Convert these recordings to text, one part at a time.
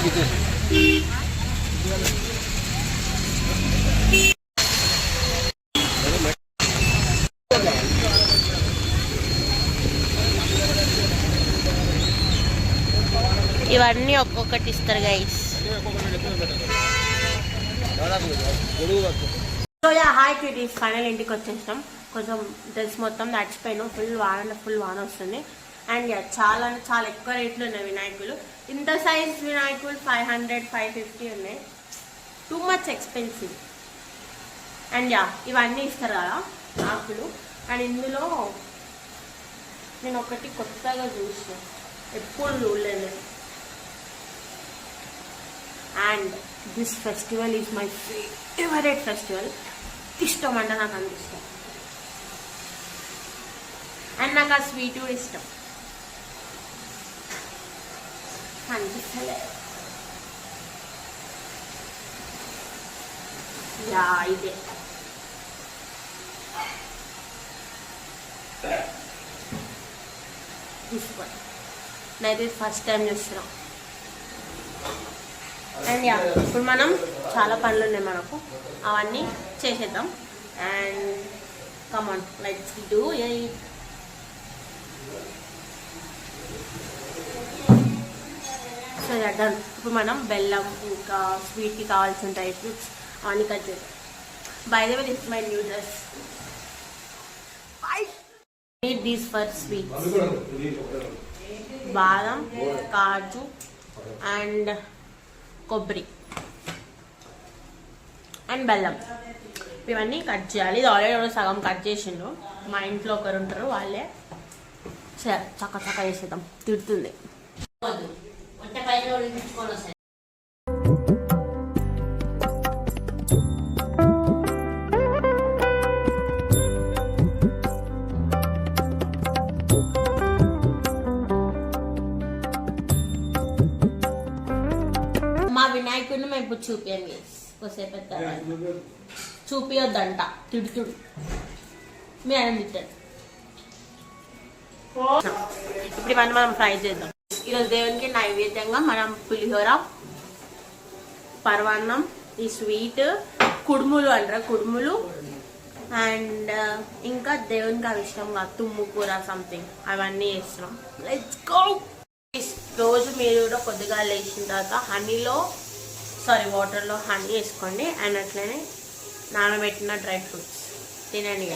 ఇచ్చేసి ఇవన్నీ ఒక్కొక్కటి ఇస్తారు గైస్ హాయ్ క్యూటీస్ ఫైనల్ ఇంటికి వచ్చేసాం కొంచెం డ్రెస్ మొత్తం తడిచిపోయాను ఫుల్ వాన ఫుల్ వాన వస్తుంది. అండ్ చాలా అంటే చాలా ఎక్కువ రేట్లు ఉన్నాయి వినాయకులు. ఇంత సైజ్ వినాయకులు ఫైవ్ హండ్రెడ్ ఫైవ్ ఫిఫ్టీ ఉన్నాయి. Too much expensive and yeah ఇవన్నీ ఇస్తారు కదా ఆకులు. అండ్ ఇందులో నేను ఒకటి కొత్తగా చూసిన. ఎప్పుడు చూడలేదు. And this festival is my favourite festival ఇష్టం అంటే నాకు అంత ఇష్టం. అండ్ నాకు ఆ స్వీట్ కూడా ఇష్టం. అనిపిస్తలే యా ఇదే. దిస్ వన్ నేనైతే ఫస్ట్ టైం చూస్తున్నాం. అండ్ యా ఇప్పుడు మనం చాలా పనులు ఉన్నాయి మనకు. అవన్నీ చేసేద్దాం. And come on let's do it done ఇప్పుడు మనం బెల్లం ఇంకా స్వీట్కి కావాల్సిన డ్రై ఫ్రూట్స్ అవన్నీ కట్ చేద్దాం. By the way my new dress need these for sweets badam kaju and కొబ్బరి అండ్ బెల్లం ఇవన్నీ కట్ చేయాలి. ఇది ఆల్రెడీ సగం కట్ చేసిండ్రు. మా ఇంట్లో ఒకరు ఉంటారు వాళ్ళే చక్క చక్క చేసేద్దాం. తిడుతుంది. మా వినాయకుడిని మేము ఇప్పుడు చూపియండి. కొద్దిసేపు ఎత్తాడు. చూపియొద్దంట. తిడుతుడు మీ ఆయన తిట్టాడు ఇప్పుడు ఇవన్నీ మనం ఫ్రై చేద్దాం. ఈరోజు దేవునికి నైవేద్యంగా మనం పులిహోర పరవాన్నం ఈ స్వీట్ కుడుములు అంటారు కుడుములు. అండ్ ఇంకా దేవునికి అవి ఇష్టంగా తుమ్ము కూర సంథింగ్ అవన్నీ వేస్తున్నాం లెట్స్ గో రోజు మీరు కూడా కొద్దిగా లేచిన తర్వాత హనీలో సారీ వాటర్లో హనీ వేసుకోండి. అండ్ అట్లనే నానబెట్టిన డ్రై ఫ్రూట్స్. తినండి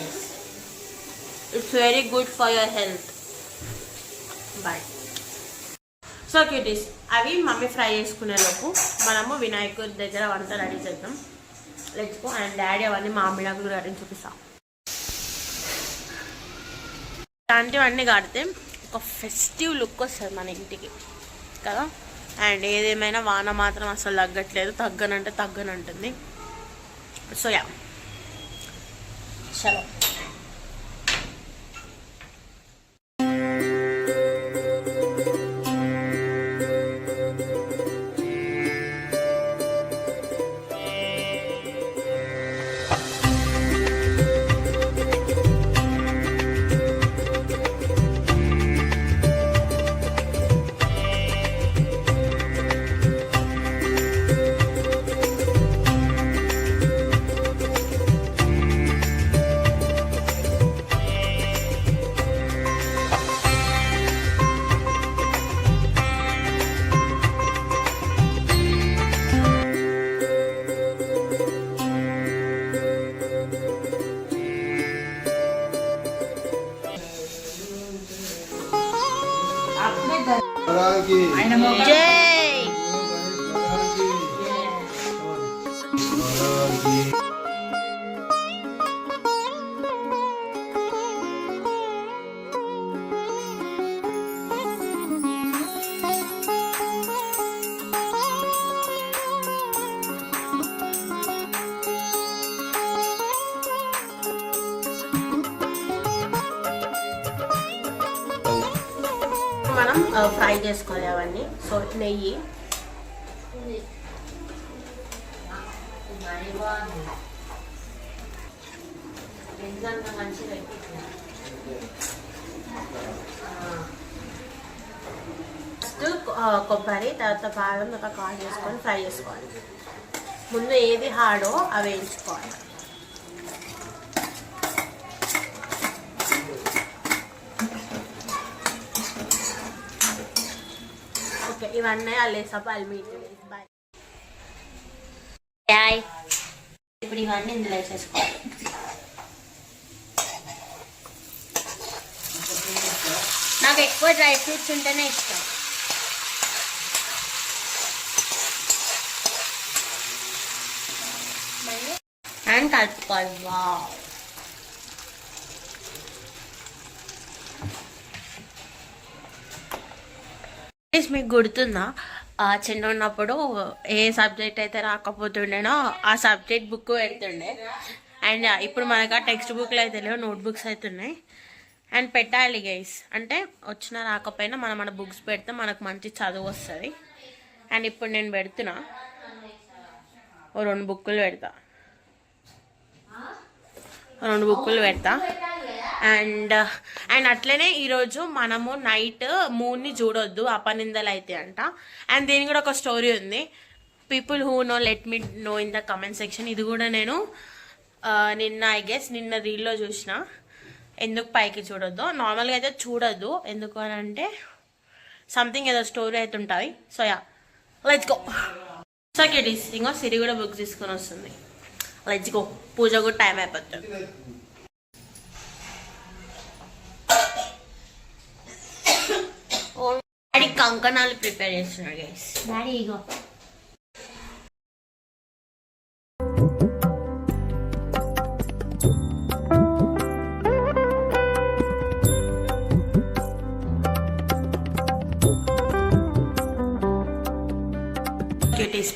it's very good for your health bye so cuties అవి మమ్మీ ఫ్రై చేసుకునే లోపు మనము వినాయకుడి దగ్గర వంట రెడీ చేద్దాం. లెట్స్ గో అండ్ డాడీ అవన్నీ మామిడాకులు రెడీ చూపిస్తాం. ఇలాంటివన్నీ కడితే ఒక ఫెస్టివ్ లుక్ వస్తుంది మన ఇంటికి కదా? అండ్ ఏదేమైనా వాన మాత్రం అసలు తగ్గట్లేదు. తగ్గనంటే తగ్గనంటుంది. సో యా చలో అలాగే మనం ఫ్రై చేసుకోవాలి అవన్నీ. సో నెయ్యి. కొబ్బరి తర్వాత బాదం తర్వాత కాల్ చేసుకొని ఫ్రై చేసుకోవాలి. ముందు ఏది హార్డో అవి వేయించుకోవాలి. ఇవన్నీ అల్లేసా అల్మీట్ బాయ్ బాయ్ ఇప్పుడు ఇవన్నీ ఇందులో వేసేసుకోవాలి నాకు ఎక్కువ డ్రై ఫ్రూట్స్ ఉంటేనే ఇష్టం. అండ్ కలుపుకోవాలి Guys, మీకు గుర్తుందా? చిన్న ఉన్నప్పుడు ఏ సబ్జెక్ట్ అయితే రాకపోతుండేనో ఆ సబ్జెక్ట్ బుక్ పెడుతుండే. అండ్ ఇప్పుడు మనకు ఆ టెక్స్ట్ బుక్లు అయితే లేవు నోట్ బుక్స్ అయితే ఉన్నాయి. అండ్ పెట్టాలి గైస్ అంటే వచ్చినా రాకపోయినా మనం మన బుక్స్ పెడితే మనకు మంచి చదువు వస్తుంది. అండ్ ఇప్పుడు నేను పెడుతున్నా. ఓ రెండు బుక్కులు పెడతా. రెండు బుక్కులు పెడతా. అండ్ అండ్ అట్లనే ఈరోజు మనము నైట్ మూన్ని చూడొద్దు అపనిందలు అయితే అంట. అండ్ దీని కూడా ఒక స్టోరీ ఉంది. People who know let me know in the comment section ఇది కూడా నేను నిన్న ఐ గెస్ నిన్న రీల్లో చూసిన. ఎందుకు పైకి చూడొద్దు? నార్మల్గా అయితే చూడొద్దు. ఎందుకు అని అంటే సంథింగ్ ఏదో స్టోరీ అయితే ఉంటుంది so yeah let's go so kitties ఇంకో సిరి కూడా బుక్ తీసుకొని వస్తుంది. లెట్స్ గో పూజ కూడా టైం అయిపోతుంది డాడీ కంకణాలు ప్రిపేర్ చేస్తున్నాడు గైస్ డాడీ ఇగో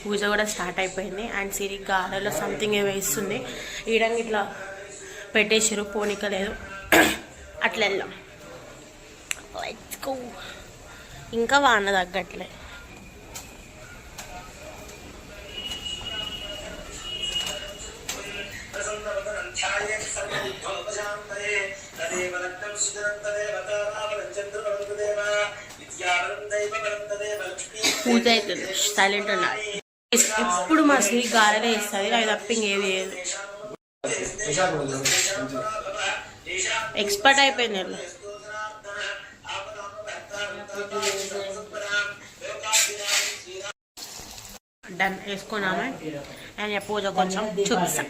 పూజ కూడా స్టార్ట్ అయిపోయింది. అండ్ సిరి గారెలో సంథింగ్ వేస్తుంది. ఈడంగా ఇట్లా పెట్టేసారు పోనీక లేదు. అట్లా వెళ్దాం. లెట్స్ గో ఇంకా వాన తగ్గట్లే. పూజ అవుతుంది. సైలెంట్ ఉన్నారు ఎప్పుడు మా స్త్రీ గారెలే ఇస్తుంది అవి తప్ప ఇంకేది లేదు. ఎక్స్పర్ట్ అయిపోయింది డన్ వేసుకున్నాము. అండ్ పూజ కొంచెం చూపిస్తాం.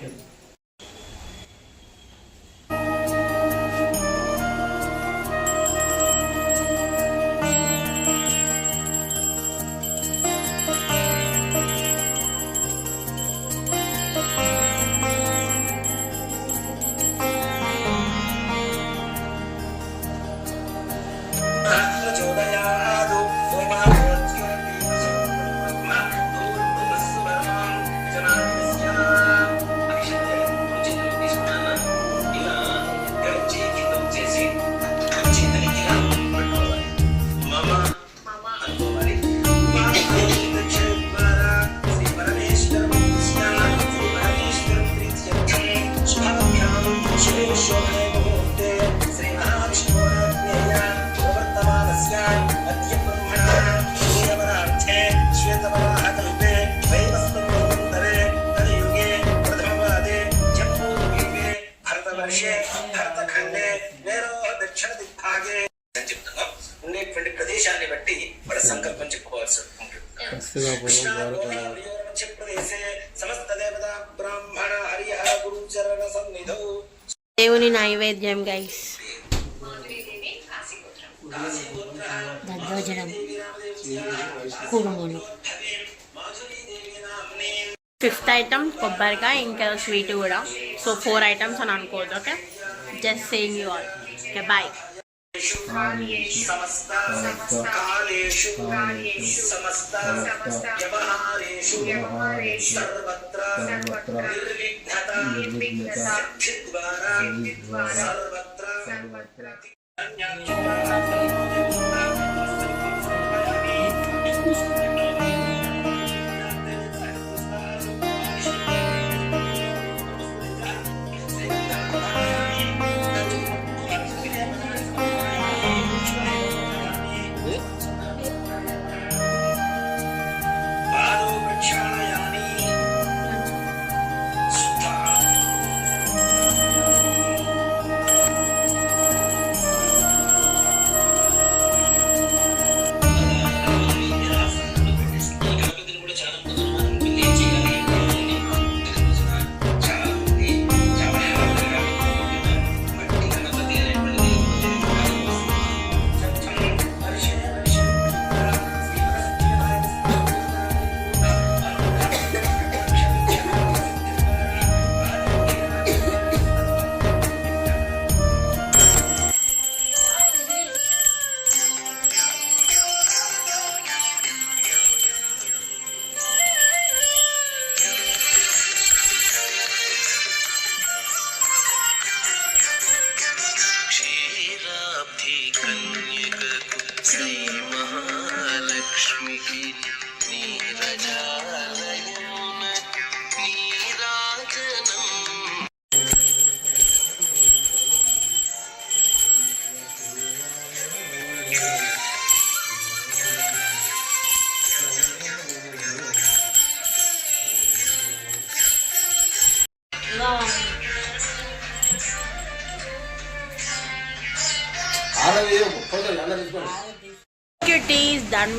దేవుని నైవేద్యం గైస్ దద్దోజనం కుడుములు ఫిఫ్త్ ఐటమ్ కొబ్బరికాయ ఇంకా స్వీట్ కూడా. సో ఫోర్ ఐటమ్స్ అని అనుకోవద్దు okay? Just same you all okay bye సమస్త కాలేషు సమస్త వ్యవహారేషు సర్వత్ర నిర్విఘ్నత సాక్షి ద్వారా సర్వత్ర సర్వత్ర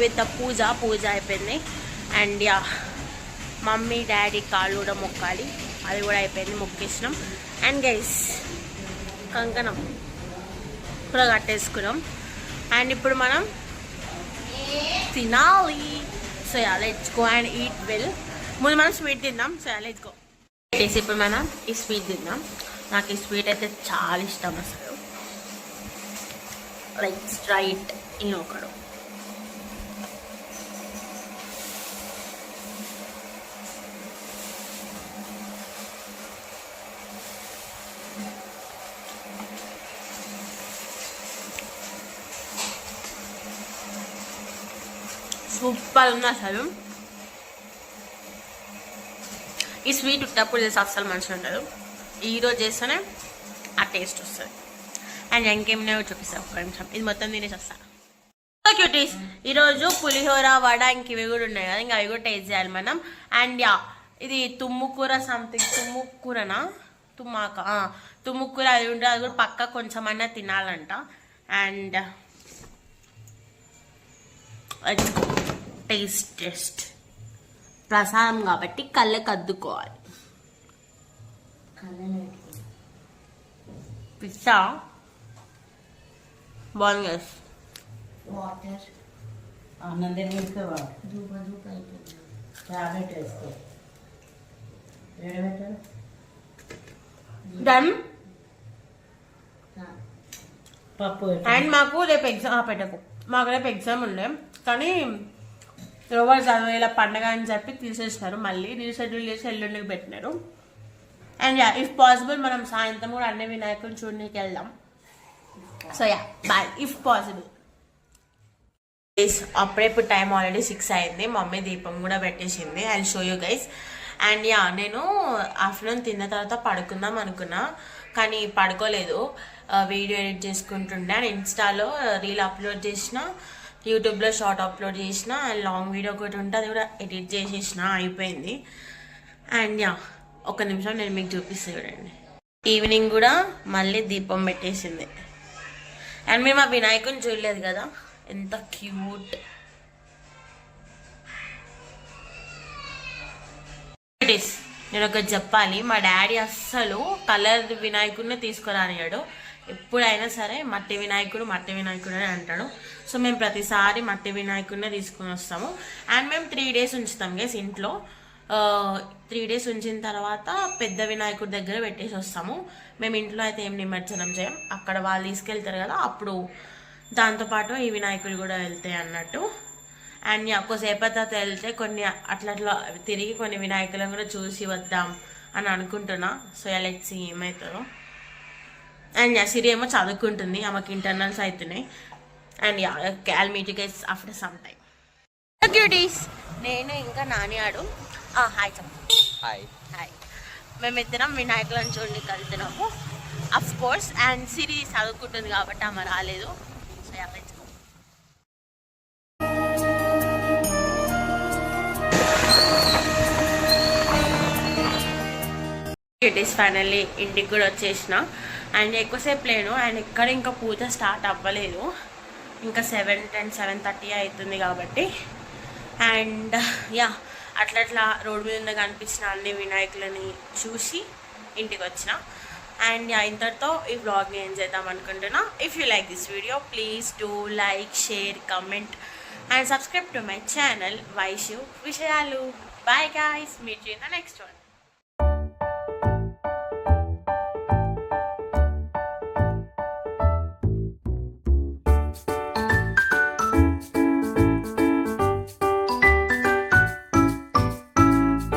విత్ ద పూజ పూజ అయిపోయింది. అండ్ యా మమ్మీ డాడీ కాళ్ళు కూడా మొక్కాలి. అది కూడా అయిపోయింది మొక్కేసినాం. అండ్ గైస్ కంకణం కూడా కట్టేసుకున్నాం. అండ్ ఇప్పుడు మనం తినాలి. So yeah let's go and eat well ముందు మనం స్వీట్ తిందాం. సో యా లెట్స్ గో ఇప్పుడు మనం ఈ స్వీట్ తిందాం. నాకు ఈ స్వీట్ అయితే చాలా ఇష్టం అసలు. లైక్ స్ట్రైట్ ఈయన ఒకడు సూపర్ ఉంది అసలు. ఈ స్వీట్ ఉట్టప్పుడు చేసి అస్సలు మంచిగా ఉండదు ఈరోజు చేస్తేనే ఆ టేస్ట్ వస్తుంది. అండ్ ఇంకేమైనా చూపిస్తాను ఒక నిమిషం. ఇది మొత్తం తినేసి వస్తాను క్యూటీస్ ఈరోజు పులిహోర వడ ఇంక ఇవి కూడా ఉన్నాయి కదా ఇంకా అవి కూడా టేస్ట్ చేయాలి మనం. అండ్ యా ఇది తుమ్ముకూర సంథింగ్ తుమ్ముకూరనా? తుమ్మాక తుమ్ముకూర అది ఉంటుంది అది కూడా పక్క కొంచెం అన్నా తినాలంట. అండ్ టేస్ట్ టేస్ట్ ప్రసాదం కాబట్టి కళ్ళకి అద్దుకోవాలి పిస్తా బాగుంది guys. వాటర్ వేసుకో. డన్ పప్పు అండ్ మాకు రేపు ఎగ్జామ్ పెట్టకు. మాకు రేపు ఎగ్జామ్ ఉండే. కానీ ఎవరు చదివేలా పండగ అని చెప్పి తీసేసినారు. మళ్ళీ రీషెడ్యూల్ చేసి ఎల్లుండికి పెట్టినారు. అండ్ యా ఇఫ్ పాసిబుల్ మనం సాయంత్రం కూడా అన్ని వినాయకుని చూడడానికి వెళ్దాం. So yeah bye if possible అప్పుడే ఇప్పుడు టైం ఆల్రెడీ సిక్స్ అయింది. మమ్మీ దీపం కూడా పెట్టేసింది. And show you guys and yeah నేను ఆఫ్టర్నూన్ తిన్న తర్వాత పడుకుందాం అనుకున్నా. కానీ పడుకోలేదు. Uh, వీడియో ఎడిట్ చేసుకుంటుండే. అండ్ ఇన్స్టాలో రీల్ అప్లోడ్ చేసిన యూట్యూబ్లో షార్ట్ అప్లోడ్ చేసిన అండ్ లాంగ్ వీడియో ఒకటి ఉంటే అది కూడా ఎడిట్ చేసేసిన అయిపోయింది. అండ్ యా ఒక నిమిషం నేను మీకు చూపిస్తే చూడండి. ఈవినింగ్ కూడా మళ్ళీ దీపం పెట్టేసింది. అండ్ మేము ఆ వినాయకుని చూడలేదు కదా ఎంత క్యూట్. నేను ఒకటి చెప్పాలి మా డాడీ అస్సలు కలర్ వినాయకుడిని తీసుకురానియాడు ఎప్పుడైనా సరే మట్టి వినాయకుడు మట్టి వినాయకుడు అని అంటాడు. సో మేము ప్రతిసారి మట్టి వినాయకుడినే తీసుకొని వస్తాము. అండ్ మేము త్రీ డేస్ ఉంచుతాం గేస్ ఇంట్లో. త్రీ డేస్ ఉంచిన తర్వాత పెద్ద వినాయకుడి దగ్గర పెట్టేసి వస్తాము. మేము ఇంట్లో అయితే ఏం నిమజ్జనం చేయం. అక్కడ వాళ్ళు తీసుకెళ్తారు కదా అప్పుడు దాంతోపాటు ఈ వినాయకుడు కూడా వెళ్తాయి అన్నట్టు. అండ్ ఒక్కసేపు తర్వాత వెళ్తే కొన్ని అట్లా అట్లా తిరిగి కొన్ని వినాయకులను కూడా చూసి వద్దాం అని అనుకుంటున్నా. సో లెట్స్ ఏమవుతుందో అండ్ సిరి ఏమో చదువుకుంటుంది. ఆమెకి ఇంటర్నల్స్ అవుతున్నాయి and I'll meet guys after some time cuties నేను ఇంకా నాని ఆడు. హాయ్ చెప్పు. హాయ్ హాయ్ మేమిద్దరం వినాయకులను చూడడానికి వెళ్తున్నాము. అఫ్ కోర్స్ అండ్ సిరి చదువుకుంటుంది కాబట్టి ఆమె రాలేదు. సో ఇట్ ఫైనల్లీ ఇంటికి కూడా వచ్చేసిన. అండ్ ఎక్కువసేపు లేను. అండ్ ఇక్కడ ఇంకా పూజ స్టార్ట్ అవ్వలేదు. ఇంకా సెవెన్ టెన్ సెవెన్ థర్టీ అవుతుంది కాబట్టి. అండ్ యా అట్లా అట్లా రోడ్డు మీద కనిపించిన అన్ని వినాయకులని చూసి ఇంటికి వచ్చిన. అండ్ యా ఇంతటితో ఈ బ్లాగ్ని ఏం చేద్దాం అనుకుంటున్నా. If you like this video please do like share comment and subscribe to my channel Vaishu విషయాలు bye guys meet you in the next one